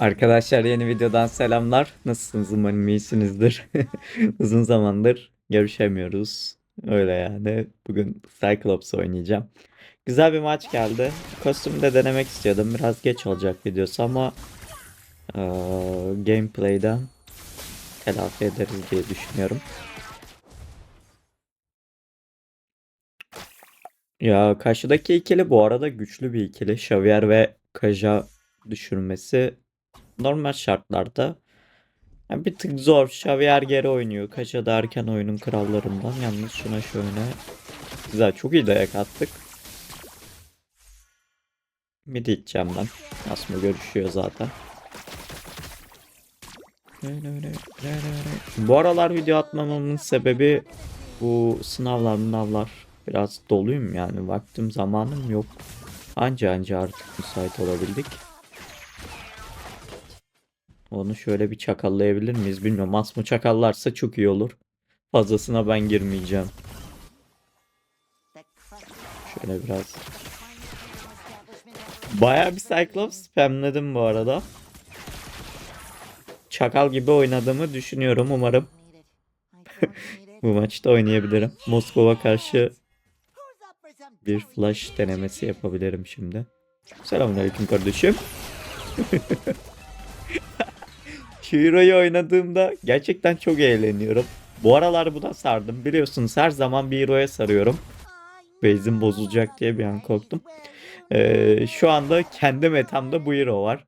Arkadaşlar yeni videodan selamlar. Nasılsınız? Umarım iyisinizdir. Uzun zamandır görüşemiyoruz. Öyle yani. Bugün Cyclops oynayacağım. Güzel bir maç geldi. Kostümü de denemek istiyordum. Biraz geç olacak videosu ama eee, gameplay'den telafi ederiz diye düşünüyorum. Ya karşıdaki ikili bu arada güçlü bir ikili. Xavier ve Kaja düşürmesi normal şartlarda yani bir tık zor. Xavier geri oynuyor. Kaja da oyunun krallarından. Yalnız şuna şöyle güzel çok iyi dayak attık. Mid içeceğim ben. Asma görüşüyor zaten. Bu aralar video atmamamın sebebi bu sınavlar sınavlar biraz doluyum yani vaktim zamanım yok. Anca anca artık müsait olabildik. Onu şöyle bir çakallayabilir miyiz bilmiyorum. Asma çakallarsa çok iyi olur. Fazlasına ben girmeyeceğim. Şöyle biraz. Bayağı bir Cyclops spamledim bu arada. Çakal gibi oynadığımı düşünüyorum umarım. Bu maçta oynayabilirim. Moskova karşı bir flash denemesi yapabilirim şimdi. Selamünaleyküm kardeşim. Shiro'yu oynadığımda gerçekten çok eğleniyorum. Bu aralar buna sardım. Biliyorsunuz her zaman bir hero'ya sarıyorum. Base'im bozulacak diye bir an korktum. Ee, şu anda kendi metamda bu hero var.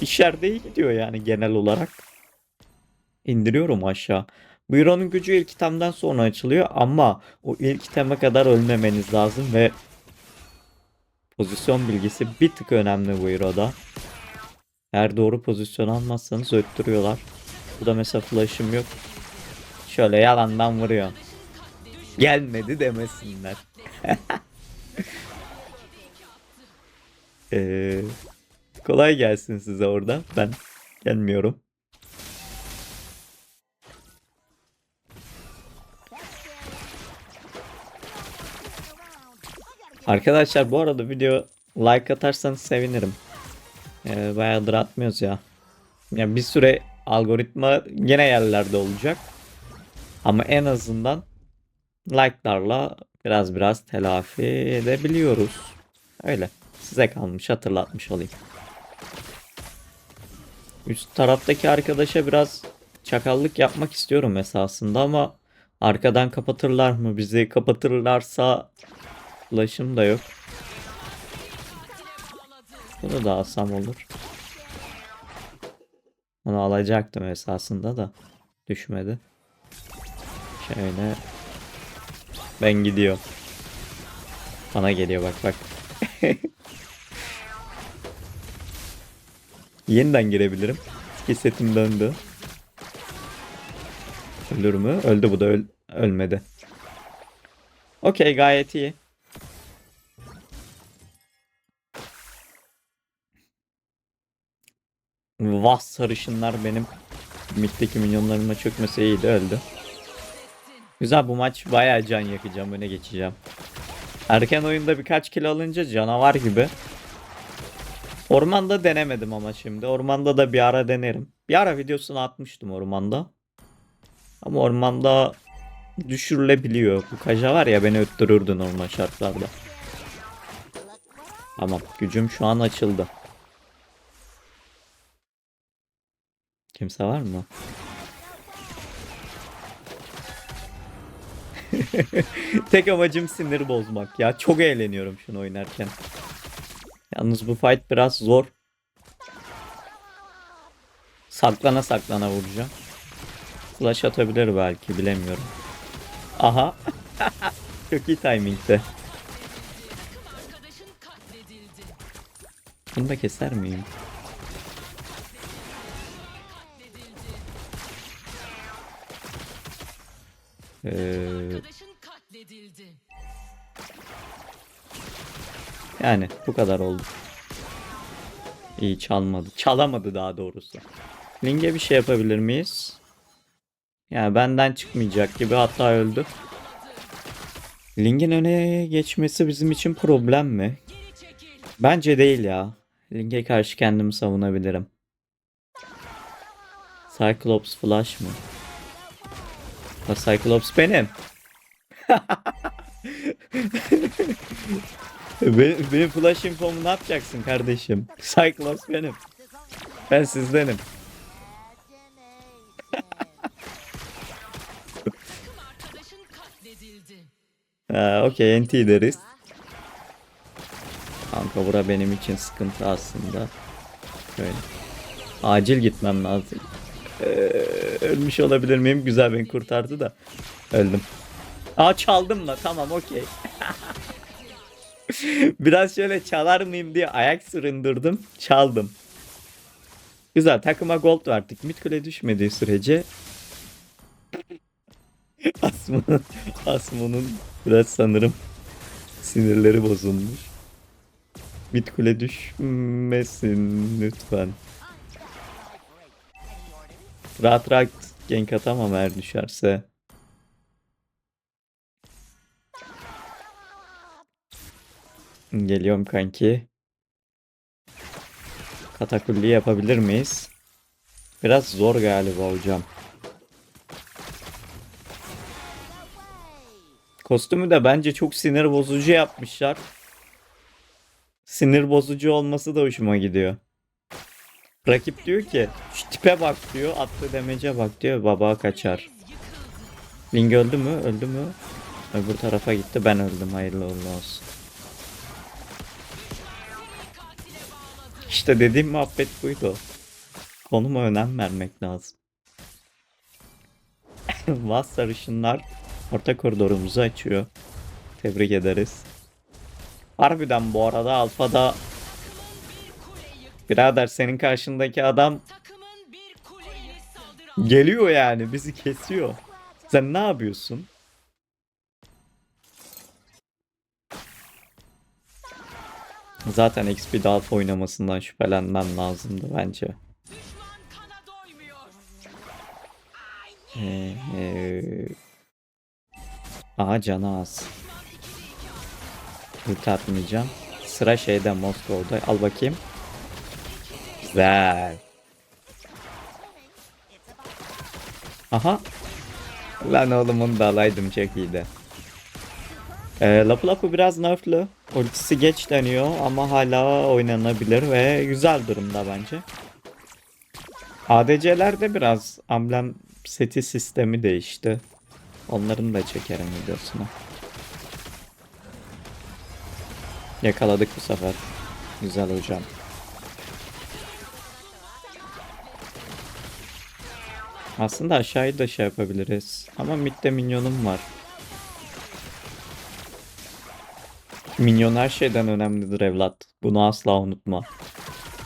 İşler iyi gidiyor yani genel olarak. İndiriyorum aşağı. Bu hero'nun gücü ilk itemden sonra açılıyor ama o ilk iteme kadar ölmemeniz lazım ve pozisyon bilgisi bir tık önemli bu hero'da. Eğer doğru pozisyon almazsanız öttürüyorlar. Burada mesela flash'ım yok. Şöyle yalandan vuruyor. Gelmedi demesinler. Ee, kolay gelsin size orada. Ben gelmiyorum. Arkadaşlar bu arada video like atarsanız sevinirim. Ee, bayağıdır atmıyoruz ya. Ya bir süre algoritma gene yerlerde olacak. Ama en azından like'larla biraz biraz telafi edebiliyoruz. Öyle. Size kalmış hatırlatmış olayım. Üst taraftaki arkadaşa biraz çakallık yapmak istiyorum esasında ama arkadan kapatırlar mı bizi? Kapatırlarsa flash'ım da yok. Bunu da alsam olur. Onu alacaktım esasında da düşmedi. Şöyle ben gidiyorum. Bana geliyor bak bak. Yeniden girebilirim. Skill döndü. Ölür mü? Öldü bu da öl ölmedi. Okey gayet iyi. Vah sarışınlar benim middeki minyonlarıma çökmese iyiydi öldü. Güzel bu maç bayağı can yakacağım öne geçeceğim. Erken oyunda birkaç kill alınca canavar gibi. Ormanda denemedim ama şimdi. Ormanda da bir ara denerim. Bir ara videosunu atmıştım ormanda. Ama ormanda düşürülebiliyor. Bu kaja var ya beni öttürürdü normal şartlarda. Tamam gücüm şu an açıldı. Kimse var mı? Tek amacım sinir bozmak ya. Çok eğleniyorum şunu oynarken. Yalnız bu fight biraz zor. Saklana saklana vuracağım. Flash atabilir belki bilemiyorum. Aha. Çok iyi timingde. Bunu da keser miyim? Ee, yani bu kadar oldu. İyi çalmadı. Çalamadı daha doğrusu. Ling'e bir şey yapabilir miyiz? Yani benden çıkmayacak gibi hatta öldü. Ling'in öne geçmesi bizim için problem mi? Bence değil ya. Link'e karşı kendimi savunabilirim. Cyclops Flash mı? Ha, Cyclops benim. benim, benim Flash infomu ne yapacaksın kardeşim? Cyclops benim. Ben sizdenim. Ha, okey NT deriz. Kanka bura benim için sıkıntı aslında. Böyle. Acil gitmem lazım. Ee, ölmüş olabilir miyim? Güzel beni kurtardı da. Öldüm. Aa çaldım da tamam okey. Biraz şöyle çalar mıyım diye ayak süründürdüm. Çaldım. Güzel takıma gold verdik. Mid kule düşmediği sürece Asmo'nun Asmo'nun biraz sanırım sinirleri bozulmuş. Mid kule düşmesin lütfen. Rahat rahat gank atamam eğer düşerse. Geliyorum kanki. Katakulli yapabilir miyiz? Biraz zor galiba hocam. Kostümü de bence çok sinir bozucu yapmışlar. Sinir bozucu olması da hoşuma gidiyor. Rakip diyor ki şu tipe bak diyor attığı demece bak diyor baba kaçar. Ling öldü mü? Öldü mü? Öbür tarafa gitti ben öldüm hayırlı olsun. İşte dediğim muhabbet buydu. Konuma önem vermek lazım. Vaz sarışınlar orta koridorumuzu açıyor. Tebrik ederiz. Harbiden bu arada Alfa'da birader senin karşındaki adam geliyor yani bizi kesiyor. Sen ne yapıyorsun? Zaten XP'de Alfa oynamasından şüphelenmem lazımdı bence. Ee, ee... Aha canı az. Atmayacağım. Sıra şeyde Moskova'da. Al bakayım. Güzel. Aha. Lan oğlum onu da alaydım çok iyiydi. Ee, Lapu Lapu biraz nerflü. Ultisi geç deniyor ama hala oynanabilir ve güzel durumda bence. ADC'lerde biraz amblem seti sistemi değişti. Onların da çekerim videosunu. Yakaladık bu sefer. Güzel hocam. Aslında aşağıyı da şey yapabiliriz. Ama midde minyonum var. Minyon her şeyden önemlidir evlat. Bunu asla unutma.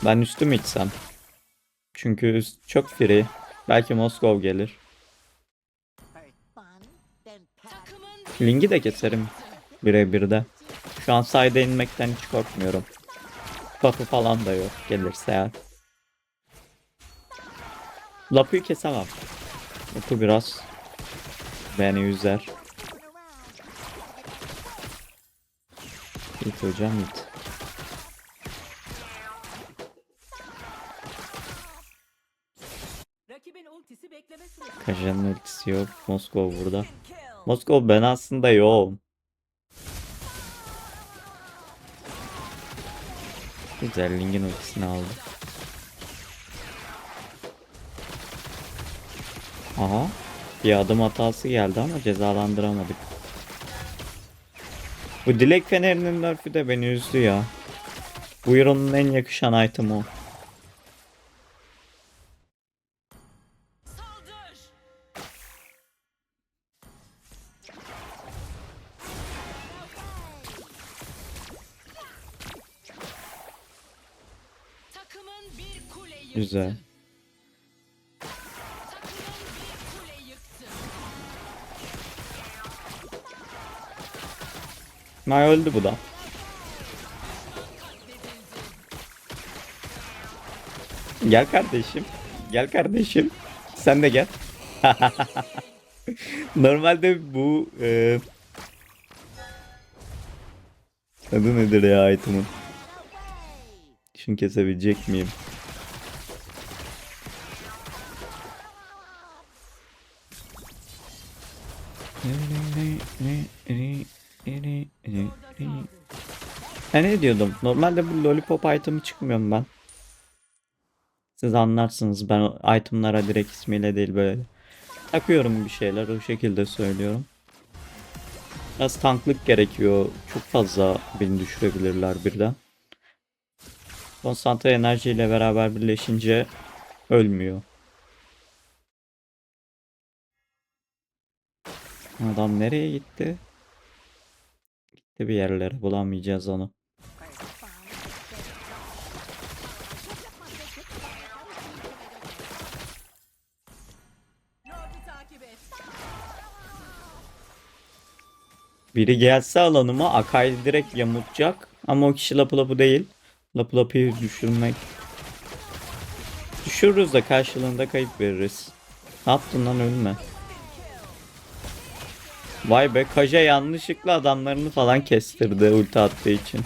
Ben üstü mü içsem? Çünkü üst çok free. Belki Moskov gelir. Link'i de keserim birebir de. Şu an sayda inmekten hiç korkmuyorum. Buff'ı falan da yok gelirse eğer. Lapu'yu kesemem. Lapu biraz beni üzer. Git hocam git. Kajan'ın ultisi yok. Moskov burada. Moskov ben aslında yoğum. Güzel Link'in ultisini aldı. Aha. Bir adım hatası geldi ama cezalandıramadık. Bu Dilek Feneri'nin nerfü de beni üzdü ya. Bu Euro'nun en yakışan item'ı o. Güzel. Nay öldü bu da. Gel kardeşim. Gel kardeşim. Sen de gel. Normalde bu e... adı nedir ya item'ın? Şunu kesebilecek miyim? Ha ne diyordum? Normalde bu lollipop item'ı çıkmıyorum ben. Siz anlarsınız ben itemlara direkt ismiyle değil böyle. Takıyorum bir şeyler o şekilde söylüyorum. Biraz tanklık gerekiyor. Çok fazla beni düşürebilirler birden. Konsantre enerjiyle beraber birleşince ölmüyor. Adam nereye gitti? Gitti bir yerlere bulamayacağız onu. Biri gelse alanıma Akai direkt yamutacak. Ama o kişi lapı lapı değil. Lapı lapıyı düşürmek. Düşürürüz de karşılığında kayıp veririz. Ne yaptın lan ölme. Vay be Kaja yanlışlıkla adamlarını falan kestirdi ulti attığı için.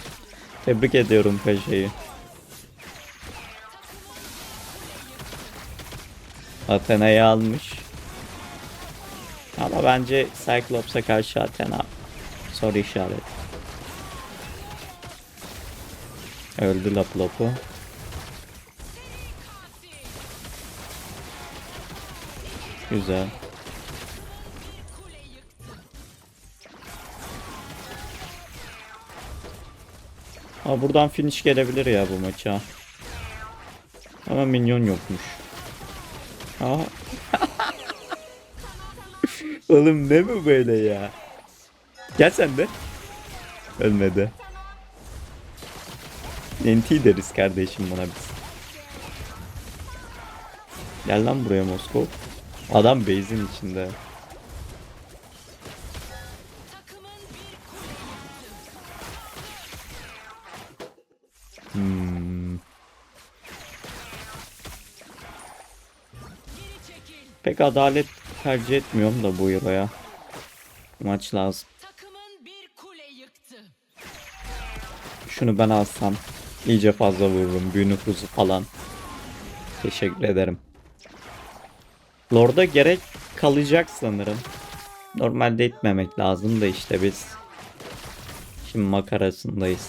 Tebrik ediyorum Kaja'yı. Athena'yı almış. Ama bence Cyclops'a karşı Athena soru işaret. Öldü Lapu Lapu. Güzel. Aa, buradan finish gelebilir ya bu maça. Ama minyon yokmuş. Aa. Oğlum ne bu böyle ya? Gel sen de. Ölmedi. NT deriz kardeşim buna biz. Gel lan buraya Moskov. Adam base'in içinde. Hmm. Pek adalet tercih etmiyorum da bu Euro'ya. Maç lazım. Şunu ben alsam iyice fazla vururum. Büyü nüfuzu falan. Teşekkür ederim. Lord'a gerek kalacak sanırım. Normalde itmemek lazım da işte biz. Şimdi makarasındayız.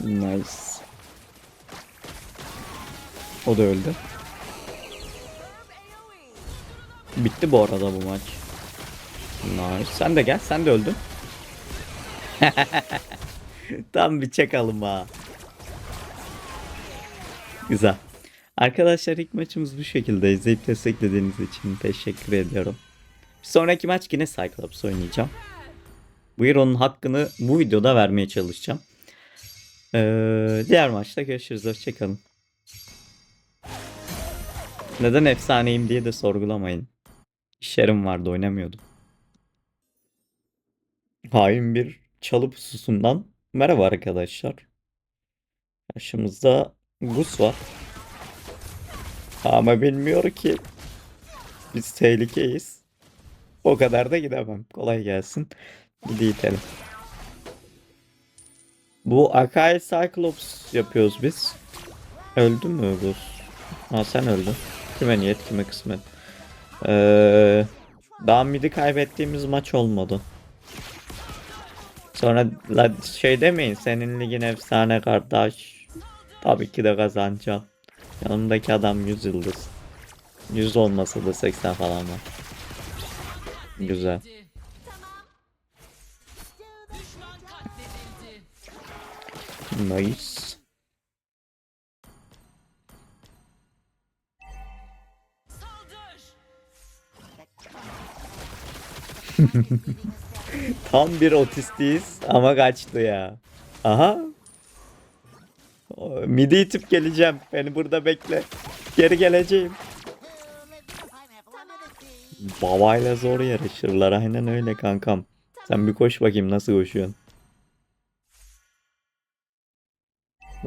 Nice. O da öldü. Bitti bu arada bu maç. Nice. Sen de gel. Sen de öldün. Tam bir çakalım ha. Güzel. Arkadaşlar ilk maçımız bu şekilde. İzleyip desteklediğiniz için teşekkür ediyorum. Bir sonraki maç yine Cyclops oynayacağım. Bu Hero'nun hakkını bu videoda vermeye çalışacağım. Ee, diğer maçta görüşürüz. Hoşçakalın. Neden efsaneyim diye de sorgulamayın. İşlerim vardı oynamıyordum. Hain bir çalı pususundan merhaba arkadaşlar. Karşımızda Gus var. Ama bilmiyor ki biz tehlikeyiz. O kadar da gidemem. Kolay gelsin. Hadi itelim. Bu Akai Cyclops yapıyoruz biz. Öldü mü Gus? Ha sen öldün. Kime niyet kime kısmet. Ee, daha midi kaybettiğimiz maç olmadı. Sonra şey demeyin senin ligin efsane kardeş. Tabii ki de kazanacağım. Yanımdaki adam 100 yıldız. 100 olmasa da 80 falan var. Güzel. Nice. Tam bir otistiyiz ama kaçtı ya. Aha. Midi itip geleceğim. Beni burada bekle. Geri geleceğim. Babayla zor yarışırlar. Aynen öyle kankam. Sen bir koş bakayım nasıl koşuyorsun.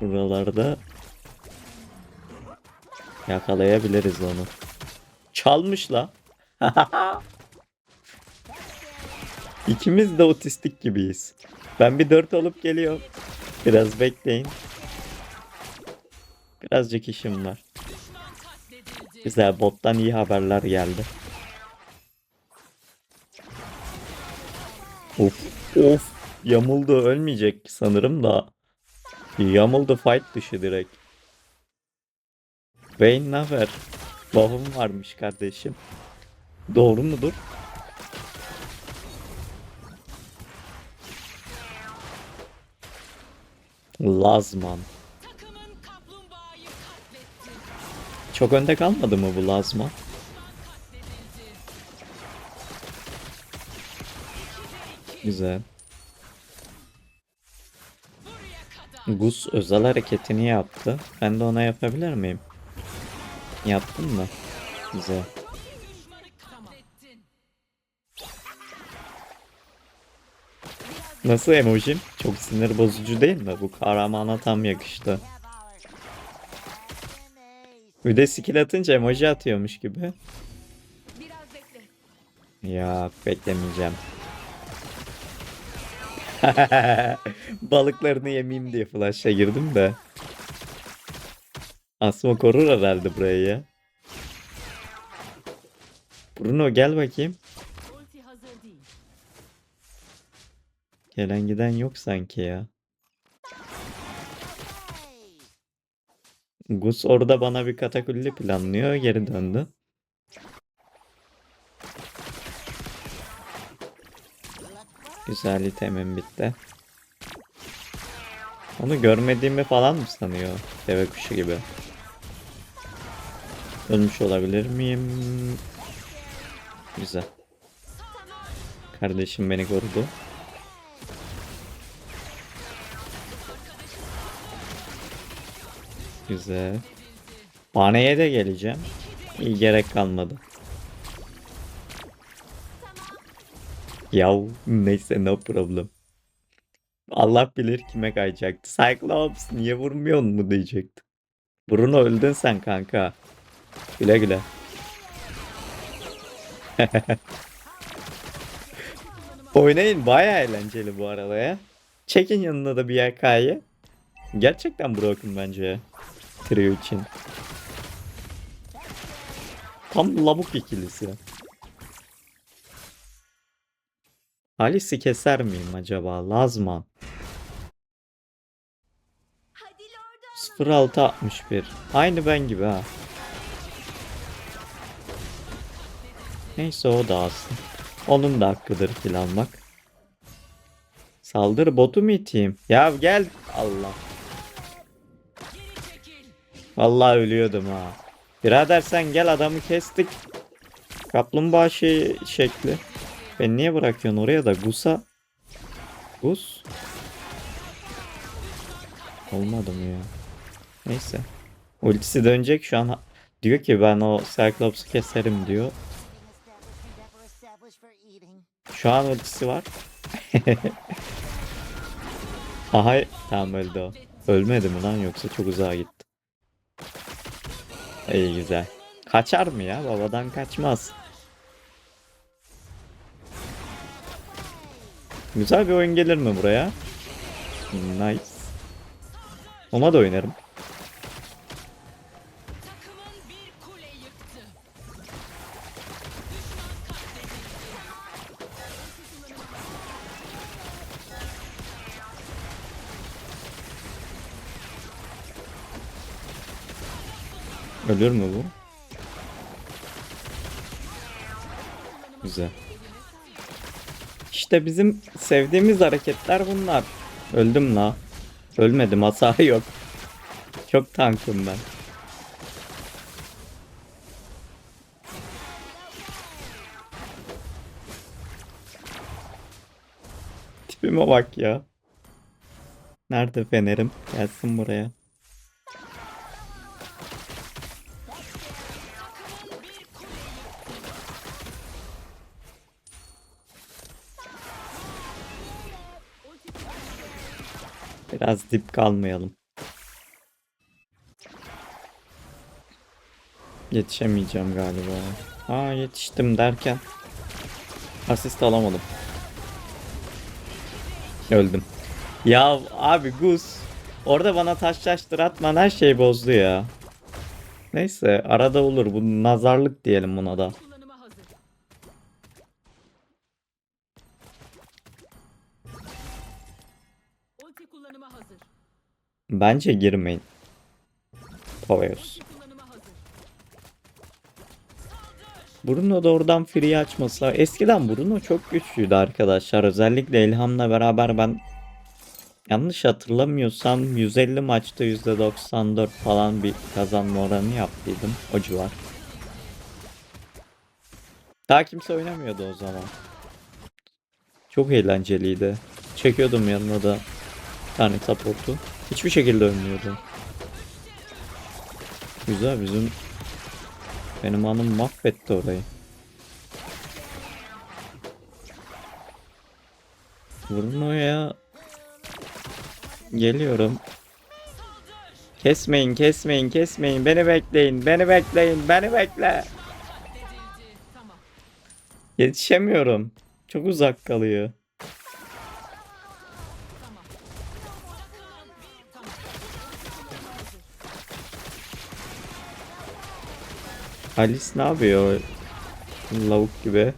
Buralarda yakalayabiliriz onu. Çalmış la. İkimiz de otistik gibiyiz. Ben bir dört alıp geliyorum. Biraz bekleyin. Birazcık işim var. Güzel bottan iyi haberler geldi. Of of yamuldu ölmeyecek sanırım da. Yamuldu fight dışı direkt. Vayne ne haber? Buff'um varmış kardeşim. Doğru mudur? Lazman. Çok önde kalmadı mı bu Lazman? Güzel. Gus özel hareketini yaptı. Ben de ona yapabilir miyim? Yaptın mı? Güzel. Nasıl emojim? Çok sinir bozucu değil mi? Bu kahramana tam yakıştı. Bir de skill atınca emoji atıyormuş gibi. Ya beklemeyeceğim. Balıklarını yemeyeyim diye flash'a girdim de. Asma korur herhalde burayı ya. Bruno gel bakayım. Gelen giden yok sanki ya. Gus orada bana bir katakulli planlıyor. Geri döndü. Güzel itemim bitti. Onu görmediğimi falan mı sanıyor? Deve kuşu gibi. Ölmüş olabilir miyim? Güzel. Kardeşim beni korudu. Güzel. Haneye de geleceğim. İyi gerek kalmadı. Yav neyse no problem. Allah bilir kime kayacaktı. Cyclops niye vurmuyorsun mu diyecekti. Bruno öldün sen kanka. Güle güle. Oynayın baya eğlenceli bu arada ya. Çekin yanına da bir YK'yı. Gerçekten broken bence ya. Trio için. Tam lavuk ikilisi. Alice'i keser miyim acaba? Lazman. 0661. Aynı ben gibi ha. Neyse o da alsın. Onun da hakkıdır kill almak. Saldır botu mu iteyim? Ya gel. Allah. Vallahi ölüyordum ha. Birader sen gel adamı kestik. Kaplumbağa şey şekli. Ben niye bırakıyorsun oraya da Gus'a? Gus? Olmadı mı ya? Neyse. Ultisi dönecek şu an. Diyor ki ben o Cyclops'u keserim diyor. Şu an ultisi var. Aha tamam öldü o. Ölmedi mi lan yoksa çok uzağa gitti. İyi güzel. Kaçar mı ya? Babadan kaçmaz. Güzel bir oyun gelir mi buraya? Nice. Ona da oynarım. Ölür mü bu? Güzel. İşte bizim sevdiğimiz hareketler bunlar. Öldüm la. Ölmedim hasar yok. Çok tankım ben. Tipime bak ya. Nerede fenerim? Gelsin buraya. Biraz dip kalmayalım. Yetişemeyeceğim galiba. Aa yetiştim derken asist alamadım. Öldüm. Ya abi Gus orada bana taş taştır atman her şeyi bozdu ya. Neyse arada olur bu nazarlık diyelim buna da. Bence girmeyin. Hazır. Bruno da oradan free açmasa. Eskiden Bruno çok güçlüydü arkadaşlar. Özellikle İlham'la beraber ben yanlış hatırlamıyorsam 150 maçta %94 falan bir kazanma oranı yaptıydım. O civar. Daha kimse oynamıyordu o zaman. Çok eğlenceliydi. Çekiyordum yanına da bir tane support'u. Hiçbir şekilde ölmüyordu. Güzel bizim benim hanım mahvetti orayı. Bruno'ya geliyorum. Kesmeyin, kesmeyin, kesmeyin. Beni bekleyin, beni bekleyin, beni bekle. Yetişemiyorum. Çok uzak kalıyor. Alice ne yapıyor? Lavuk gibi.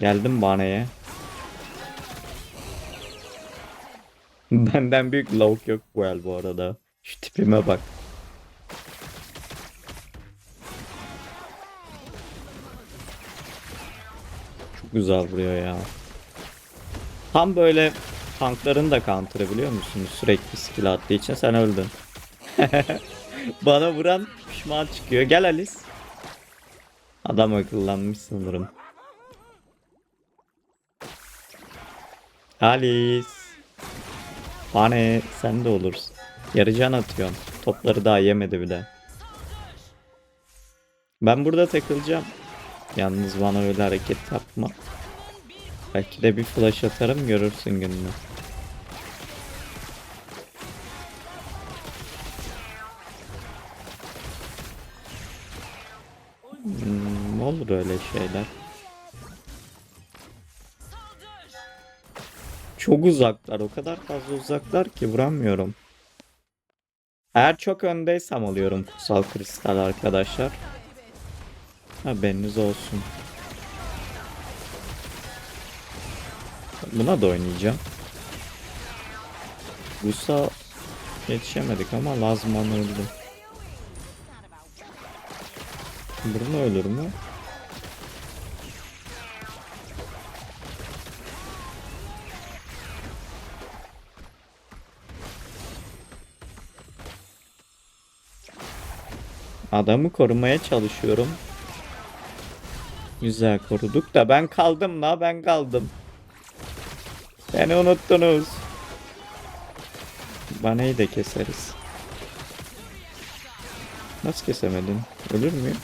Geldim baneye. Benden büyük lavuk yok bu el bu arada. Şu tipime bak. Çok güzel vuruyor ya. Tam böyle tankların da counter'ı biliyor musunuz? Sürekli skill attığı için sen öldün. Bana vuran pişman çıkıyor. Gel Alice. Adam akıllanmış sanırım. Alice. Bane sen de olursun. Yarıcan atıyorsun. Topları daha yemedi bile. Ben burada takılacağım. Yalnız bana öyle hareket yapma. Belki de bir flash atarım görürsün gününü. Hmm, olur öyle şeyler. Çok uzaklar. O kadar fazla uzaklar ki vuramıyorum. Eğer çok öndeysem alıyorum kutsal kristal arkadaşlar. Haberiniz olsun. Buna da oynayacağım. Gusa yetişemedik ama lazım öldü. Bruno ölür mü? Adamı korumaya çalışıyorum. Güzel koruduk da ben kaldım la ben kaldım. Beni unuttunuz. Baneyi de keseriz. Nasıl kesemedin? Ölür müyüm?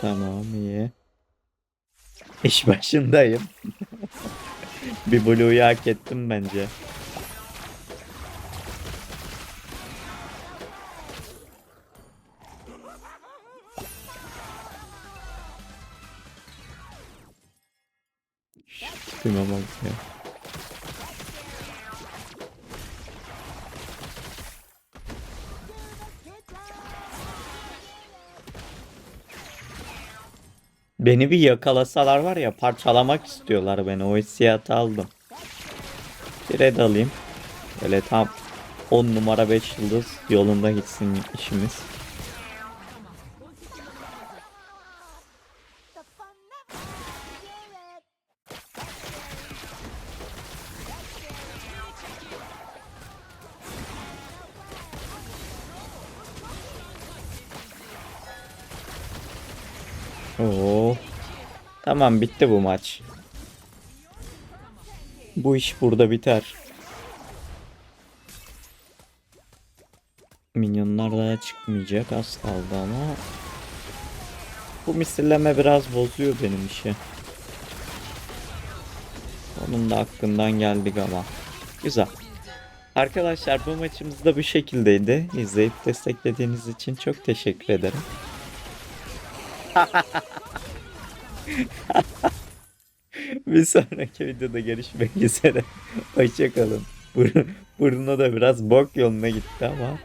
Tamam iyi. İş başındayım. Bir blue'yu hak ettim bence. Bak ya. Beni bir yakalasalar var ya parçalamak istiyorlar beni. O hissiyatı aldım. Bir red alayım. Böyle tam 10 numara 5 yıldız yolunda gitsin işimiz. Oo. Tamam bitti bu maç. Bu iş burada biter. Minyonlar daha çıkmayacak az kaldı ama bu misilleme biraz bozuyor benim işi. Onun da hakkından geldik ama. Güzel. Arkadaşlar bu maçımız da bu şekildeydi. İzleyip desteklediğiniz için çok teşekkür ederim. Bir sonraki videoda görüşmek üzere. Hoşçakalın. Bur Bruno da biraz bok yoluna gitti ama